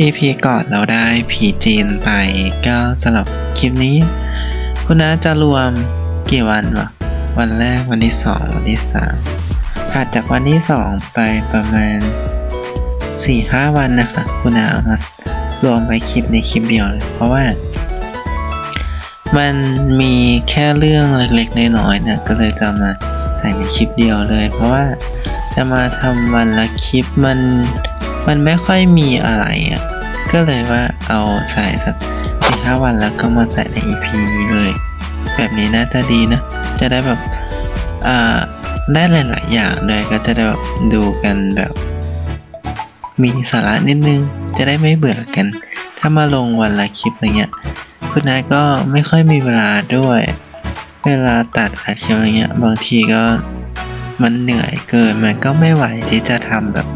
EP ก่อนเราได้ผีจีนไปก็สำหรับคลิปนี้ คุณน้าจะรวมกี่วันวะวันแรกวันที่สองวันที่สามถัดจากวันที่สองไปประมาณสี่ห้าวันนะคะ คุณน้าเอามารวมไว้คลิปในคลิปเดียวเลยเพราะว่า มันมีแค่เรื่องเล็กๆน้อยๆเนี่ยก็เลยจะมาใส่ในคลิปเดียวเลย เพราะว่าจะมาทำวันละคลิปมัน มันไม่ค่อยมีอะไรอะ ก็เลยว่าเอาใส่สักสี่ห้าวันแล้วก็มาใส่ใน EP นี้เลย แบบนี้น่าจะดีนะ จะได้แบบ อ่า ได้หลาย ๆ อย่างเลยก็จะได้แบบดูกันแบบ มีสาระนิดนึง จะได้ไม่เบื่อกัน ถ้ามาลงวันละคลิปอะไรเงี้ย คุณนายก็ไม่ค่อยมีเวลาด้วย เวลาตัดอัดคลิปอะไรเงี้ย บางทีก็มันเหนื่อยเกิน มันก็ไม่ไหวที่จะทำแบบ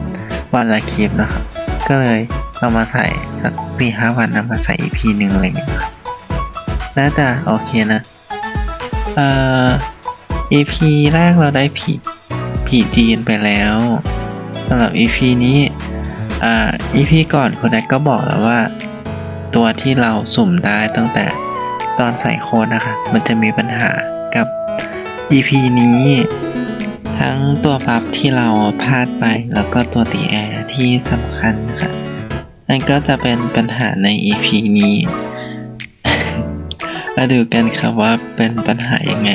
วันละคลิปนะครับ ก็เลยเอามาใส่สักสี่ห้าวันนะมาใส่ EP หนึ่งอะไรเงี้ยครับน่าจะโอเคนะเอ่อ EP แรกเราได้ผีผีจีนไปแล้วสำหรับ EP นี้อ่า EP ก่อนคุณแอดก็บอกแล้วว่า ตัวที่เราสุ่มได้ตั้งแต่ตอนใส่โค้ดนะคะ มันจะมีปัญหากับ EP นี้ ทั้งตัวบัฟที่เราพลาดไปแล้วก็ตัวตีแอร์ที่สำคัญค่ะนั่นก็จะเป็นปัญหาใน EP นี้ มาดูกันครับว่าเป็นปัญหายังไง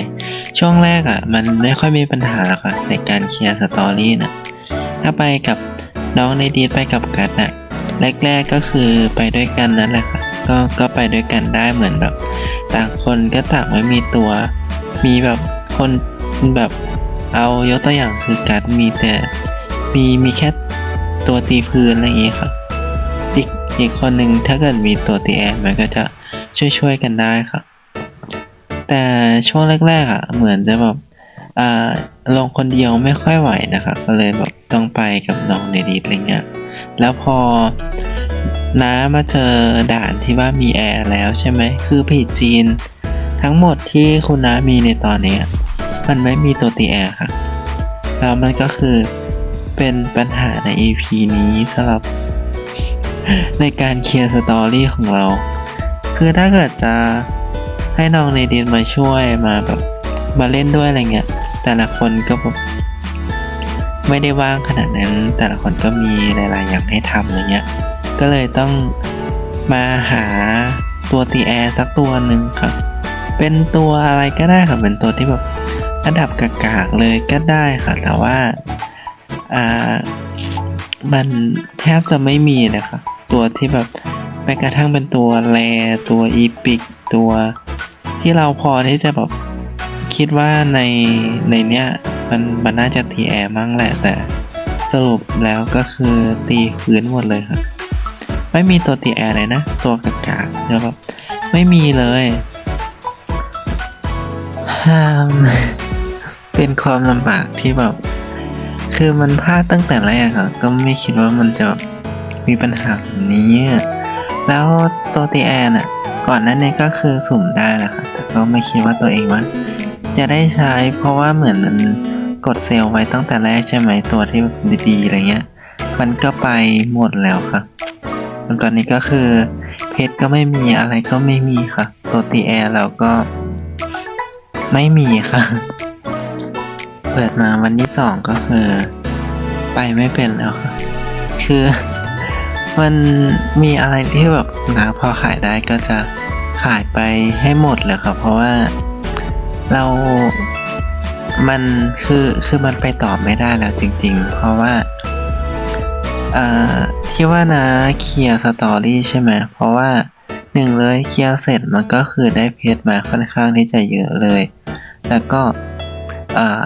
ช่วงแรกอะ่ะ มันไม่ค่อยมีปัญหาหรอกค่ะในการเคลียร์สตอรี่นะถ้าไปกับน้องในดีไปกับกัดอะแรกๆก็คือไปด้วยกันนั่นแหละค่ะก็ก็ไปด้วยกันได้เหมือนแบบ ต่างคนก็ต่างไม่มีตัว มีแบบคนแบบ เอายกตัวอย่างคือกัดมีแต่มีมีแค่ตัวตีพื้นอะไรอย่างเงี้ยค่ะอีกอีกคนหนึ่งถ้าเกิดมีตัวตีแอร์มันก็จะช่วยช่วยกันได้ค่ะแต่ช่วงแรกๆอะเหมือนจะแบบอ่าลงคนเดียวไม่ค่อยไหวนะคะก็เลยแบบต้องไปกับน้องในดีดอะไรเงี้ยแล้วพอน้ามาเจอด่านที่ว่ามีแอร์แล้วใช่ไหมคือผีจีน ทั้งหมดที่คุณน้ามีในตอนนี้ มันไม่มีตัวตีแอร์ค่ะแล้วมันก็คือเป็นปัญหาใน EP นี้สำหรับ ในการเคลียร์สตอรี่ของเรา คือถ้าเกิดจะให้น้องในดินมาช่วยมาแบบมาเล่นด้วยอะไรเงี้ย แต่ละคนก็แบบไม่ได้ว่างขนาดนั้น แต่ละคนก็มีหลาย ๆ อย่างให้ทำอะไรเงี้ย ก็เลยต้องมาหาตัวตีแอร์สักตัวหนึ่งครับ เป็นตัวอะไรก็ได้ค่ะเป็นตัวที่แบบ ระดับกากๆเลยก็ได้ค่ะ แต่ว่าอ่ามันแทบจะไม่มีเลยค่ะตัวที่แบบแม้กระทั่งเป็นตัวแรตัวอีพิกตัวที่เราพอที่จะแบบคิดว่าในในเนี้ยมันมันน่าจะตีแอร์มั้งแหละแต่สรุปแล้วก็คือตีพื้นหมดเลยครับ ไม่มีตัวตีแอร์เลยนะ ตัวกากๆแล้วแบบไม่มีเลย ห้าม เป็นความลำบากที่แบบ คือมันพลาดตั้งแต่แรกอะก็ไม่คิดว่ามันจะมีปัญหาแบบนี้ แล้วตัวตีแอนอะก่อนนั้นเนี่ยก็คือสุ่มได้แหละค่ะแต่ก็ไม่คิดว่าตัวเองว่า จะได้ใช้เพราะว่าเหมือนมันกดเซลล์ไว้ตั้งแต่แรกใช่ไหมตัวที่ดีๆอะไรเงี้ย มันก็ไปหมดแล้วค่ะตอนนี้ก็คือเพชรก็ไม่มีอะไรก็ไม่มีค่ะ ตัวตีแอร์เราก็ไม่มีค่ะ เปิดมาวันที่สองก็คือ ไปไม่เป็นแล้วคือ มันมีอะไรที่แบบนะพอขายได้ก็จะขายไปให้หมดเลยครับ เพราะว่าเรา มันคือคือมันไปต่อไม่ได้แล้วจริง ๆ เพราะว่าเอ่าที่ว่านะเคลียร์สตอรี่ใช่ไหมเพราะว่าหนึ่งเลยเคลียร์เสร็จมันก็คือได้เพชรมาค่อนข้างที่จะเยอะเลย แล้วก็อ่า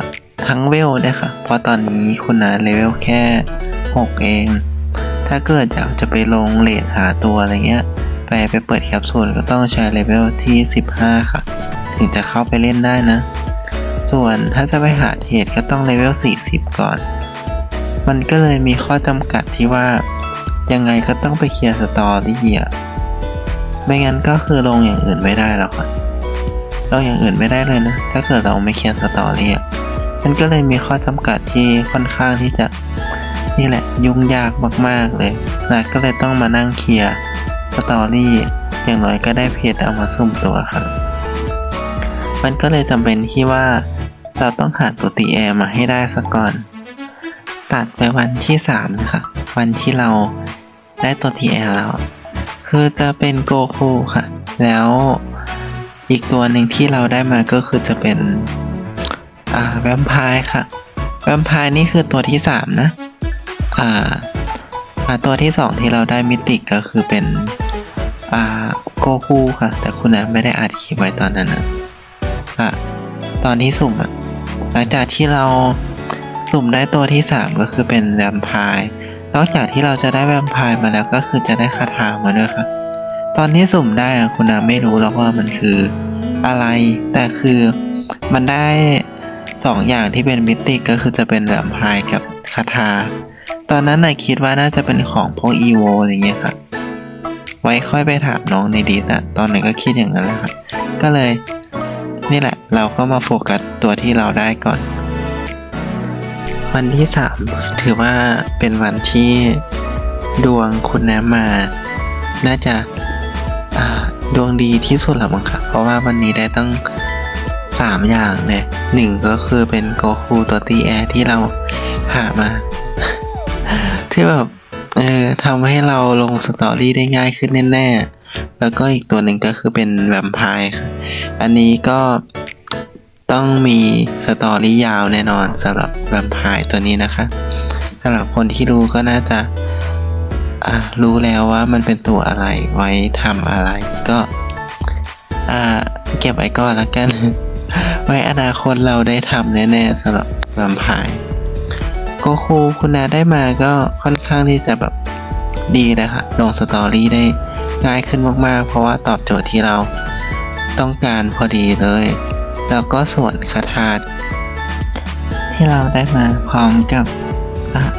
ทั้งเวลด้วยค่ะ เพราะตอนนี้คุณนาเลเวลแค่ 6 เอง ถ้าเกิดอยากจะไปลงเลทหาตัวอะไรเงี้ย ไปไปเปิดแคปซูลก็ต้องใช้เลเวลที่ 15 ค่ะ ถึงจะเข้าไปเล่นได้นะ ส่วนถ้าจะไปหาเทรดก็ต้องเลเวล 40 ก่อน มันก็เลยมีข้อจำกัดที่ว่า ยังไงก็ต้องไปเคลียร์สตอรี่อะไม่งั้นก็คือลงอย่างอื่นไม่ได้หรอกค่ะลงอย่างอื่นไม่ได้เลยนะ ถ้าเกิดเราไม่เคลียร์สตอรี่อะ มันก็เลยมีข้อจำกัดที่ค่อนข้างที่จะนี่แหละยุ่งยากมากๆเลยนัดก็เลยต้องมานั่งเคลียร์สตอรี่อย่างน้อยก็ได้เพจเอามาสุ่มตัวครับ มันก็เลยจำเป็นที่ว่าเราต้องหาตัวตีแอร์มาให้ได้ซะก่อน ตัดไปวันที่สามนะคะวันที่เราได้ตัวตีแอร์แล้ว คือจะเป็นโกคูค่ะ แล้วอีกตัวหนึ่งที่เราได้มาก็คือจะเป็น อ่าแวมไพร์ค่ะแวมไพร์นี่คือตัวที่สามนะ อ่าอาตัวที่สองที่เราได้มิติก็คือเป็นอ่าโกคูค่ะ แต่คุณนั้นไม่ได้อัดคลิปไว้ตอนนั้นนะอะตอนที่สุ่มอะหลังจากที่เราสุ่มได้ตัวที่สามก็คือเป็นแวมไพร์นอกจากที่เราจะได้แวมไพร์มาแล้วก็คือจะได้คาถามาด้วยค่ะ ตอนที่สุ่มได้คุณน้าไม่รู้หรอกว่ามันคืออะไร แต่คือมันได้ สองอย่างที่เป็นมิติก็คือจะเป็นแวมไพร์กับคาถา ตอนนั้นน่ะคิดว่าน่าจะเป็นของพวกอีโวอะไรเงี้ยค่ะไว้ค่อยไปถามน้องในดีสอะตอนนั้นก็คิดอย่างนั้นแหละครับก็เลย นี่แหละ เราก็มาโฟกัสตัวที่เราได้ก่อน วันที่สามถือว่าเป็นวันที่ดวงคุณน้ำมา น่าจะาดวงดีที่สุดแล้วมั้งครับเพราะว่าวันนี้ได้ตั้ง สามอย่างเนี่ยหนึ่งก็คือเป็นโกคูตัวตีแอร์ที่เราหามา ที่แบบเออทำให้เราลงสตอรี่ได้ง่ายขึ้นแน่ๆ แล้วก็อีกตัวหนึ่งก็คือเป็นแวมไพร์ค่ะอันนี้ก็ต้องมีสตอรี่ยาวแน่นอนสำหรับแวมไพร์ตัวนี้นะคะสำหรับคนที่รู้ก็น่าจะอ่ารู้แล้วว่ามันเป็นตัวอะไรไว้ทำอะไรก็ อ่า เก็บไว้ก่อนละกัน ไว้อนาคตเราได้ทำแน่ๆสำหรับแวมไพร์โกคูคุณนาได้มาก็ค่อนข้างที่จะแบบดีนะคะลงสตอรี่ได้ง่ายขึ้นมากๆ เพราะว่าตอบโจทย์ที่เราต้องการพอดีเลย แล้วก็ส่วนคาถาที่เราได้มาพร้อมกับ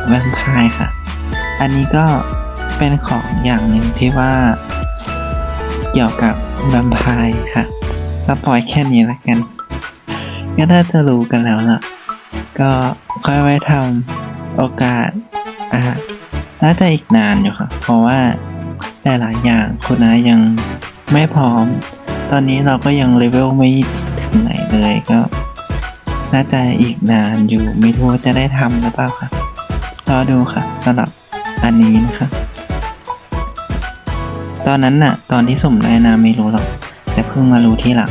แวมไพร์ค่ะ อันนี้ก็เป็นของอย่างหนึ่งที่ว่าเกี่ยวกับแวมไพร์ค่ะสปอยแค่นี้ละกัน ก็น่าจะรู้กันแล้วล่ะ ก็ค่อยไว้ทำโอกาสอะน่าจะอีกนานอยู่ค่ะ เพราะว่าหลายๆอย่างคุณนายังไม่พร้อม ตอนนี้เราก็ยังเลเวลไม่ถึงไหนเลยก็ น่าจะอีกนานอยู่ไม่รู้ว่าจะได้ทำหรือเปล่าค่ะรอดูค่ะสำหรับอันนี้นะคะ ตอนนั้นน่ะ ตอนที่สุ่มได้นาไม่รู้หรอก แต่เพิ่งมารู้ที่หลัง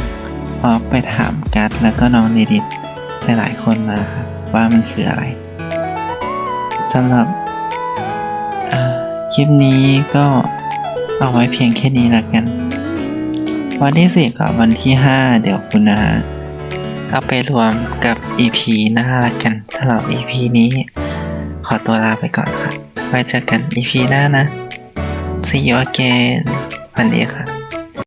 พอไปถามกัสแล้วก็น้องเนดิตหลายๆคนมาค่ะว่ามันคืออะไรสำหรับคลิปนี้ก็เอาไว้เพียงแค่นี้ละกัน วันที่สี่กับวันที่ห้าเดี๋ยวคุณนาเอาไปรวมกับ EP หน้าละกันสำหรับ EP นี้ ขอตัวลาไปก่อนค่ะ ไว้เจอกัน EP หน้านะ See you again วันนี้ค่ะ